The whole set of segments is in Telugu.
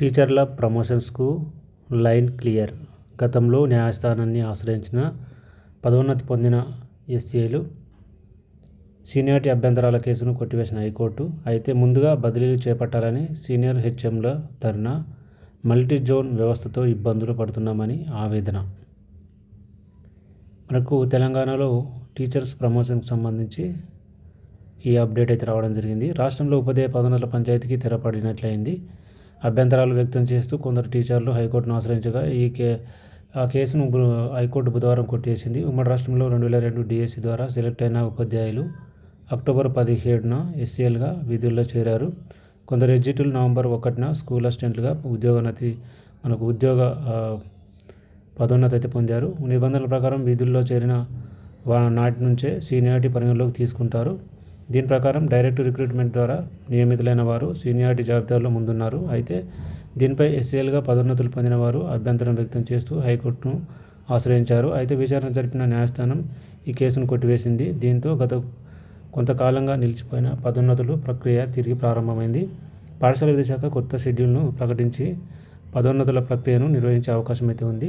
టీచర్ల ప్రమోషన్స్కు లైన్ క్లియర్. గతంలో న్యాయస్థానాన్ని ఆశ్రయించిన పదోన్నతి పొందిన ఎస్సీలు సీనియారిటీ అభ్యంతరాల కేసును కొట్టివేసిన హైకోర్టు. అయితే ముందుగా బదిలీలు చేపట్టాలని సీనియర్ హెచ్ఎంల ధర్నా మల్టీ జోన్ వ్యవస్థతో ఇబ్బందులు పడుతున్నామని ఆవేదన. మనకు తెలంగాణలో టీచర్స్ ప్రమోషన్కి సంబంధించి ఈ అప్డేట్ అయితే రావడం జరిగింది. రాష్ట్రంలో ఉపాధ్యాయ పదోన్నతుల పంచాయతీకి తెరపడినట్లయింది. అభ్యంతరాలు వ్యక్తం చేస్తూ కొందరు టీచర్లు హైకోర్టును ఆశ్రయించగా ఈ కే ఆ కేసును హైకోర్టు బుధవారం కొట్టేసింది. ఉమ్మడి రాష్ట్రంలో రెండు వేల రెండు డిఎస్సి ద్వారా సెలెక్ట్ అయిన ఉపాధ్యాయులు అక్టోబర్ పదిహేడున ఎస్సీఎల్గా విధుల్లో చేరారు. కొందరు ఎగ్జిట్లు నవంబర్ ఒకటిన స్కూల్ అసిస్టెంట్లుగా ఉద్యోగోన్నతి మనకు ఉద్యోగ పదోన్నతి అయితే పొందారు. నిబంధనల ప్రకారం విధుల్లో చేరిన నాటి నుంచే సీనియారిటీ పరిగణలోకి తీసుకుంటారు. దీని ప్రకారం డైరెక్ట్ రిక్రూట్మెంట్ ద్వారా నియమితులైన వారు సీనియారిటీ జాబితాలో ముందున్నారు. అయితే దీనిపై ఎస్సీఎల్గా పదోన్నతులు పొందిన వారు అభ్యంతరం వ్యక్తం చేస్తూ హైకోర్టును ఆశ్రయించారు. అయితే విచారణ జరిపిన న్యాయస్థానం ఈ కేసును కొట్టివేసింది. దీంతో గత కొంతకాలంగా నిలిచిపోయిన పదోన్నతులు ప్రక్రియ తిరిగి ప్రారంభమైంది. పాఠశాల విద్యాశాఖ కొత్త షెడ్యూల్ను ప్రకటించి పదోన్నతుల ప్రక్రియను నిర్వహించే అవకాశం అయితే ఉంది.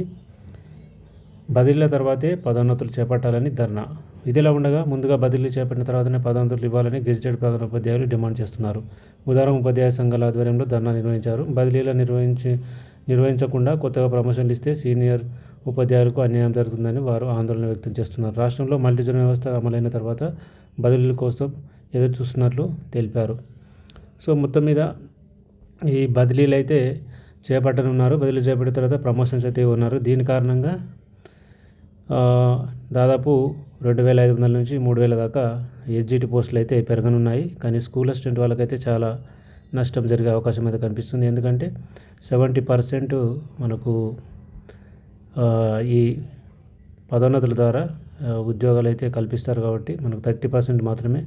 బదిలీల తర్వాతే పదోన్నతులు చేపట్టాలని ధర్నా ఇదిలా ఉండగా ముందుగా బదిలీ చేపట్టిన తర్వాతనే పదోన్నతులు ఇవ్వాలని గెజిటెడ్ ప్రధాన ఉపాధ్యాయులు డిమాండ్ చేస్తున్నారు. బుధవారం ఉపాధ్యాయ సంఘాల ఆధ్వర్యంలో ధర్నా నిర్వహించారు. బదిలీలు నిర్వహించి నిర్వహించకుండా కొత్తగా ప్రమోషన్లు ఇస్తే సీనియర్ ఉపాధ్యాయులకు అన్యాయం జరుగుతుందని వారు ఆందోళన వ్యక్తం చేస్తున్నారు. రాష్ట్రంలో మల్టీజన్ వ్యవస్థ అమలైన తర్వాత బదిలీల కోసం ఎదురు చూస్తున్నట్లు తెలిపారు. సో మొత్తం మీద ఈ బదిలీలు అయితే చేపట్టనున్నారు. బదిలీ చేపట్టిన తర్వాత ప్రమోషన్స్ అయితే ఉన్నారు దీని కారణంగా దాదాపు రెండు వేల ఐదు వందల నుంచి మూడు వేల దాకా ఎస్జిటి పోస్టులు అయితే పెరగనున్నాయి. కానీ స్కూల్ అసిస్టెంట్ వాళ్ళకైతే చాలా నష్టం జరిగే అవకాశం అయితే కనిపిస్తుంది. ఎందుకంటే సెవెంటీ పర్సెంట్ మనకు ఈ పదోన్నతుల ద్వారా ఉద్యోగాలు అయితే కల్పిస్తారు కాబట్టి మనకు థర్టీ పర్సెంట్ మాత్రమే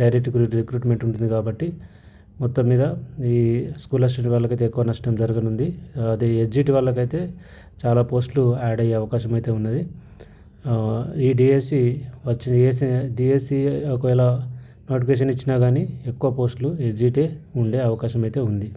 డైరెక్ట్ రిక్రూట్మెంట్ ఉంటుంది కాబట్టి మొత్తం మీద ఈ స్కూల్ అసిస్టెంట్ వాళ్ళకైతే ఎక్కువ నష్టం జరగనుంది. అదే ఎస్జిటి వాళ్ళకైతే చాలా పోస్టులు యాడ్ అయ్యే అవకాశం అయితే ఉన్నది. ఈ డిఎస్సి వచ్చి డిఎస్సి డిఎస్సి ఒకవేళ నోటిఫికేషన్ ఇచ్చినా కానీ ఎక్కువ పోస్టులు ఎగ్జిటే ఉండే అవకాశం అయితే ఉంది.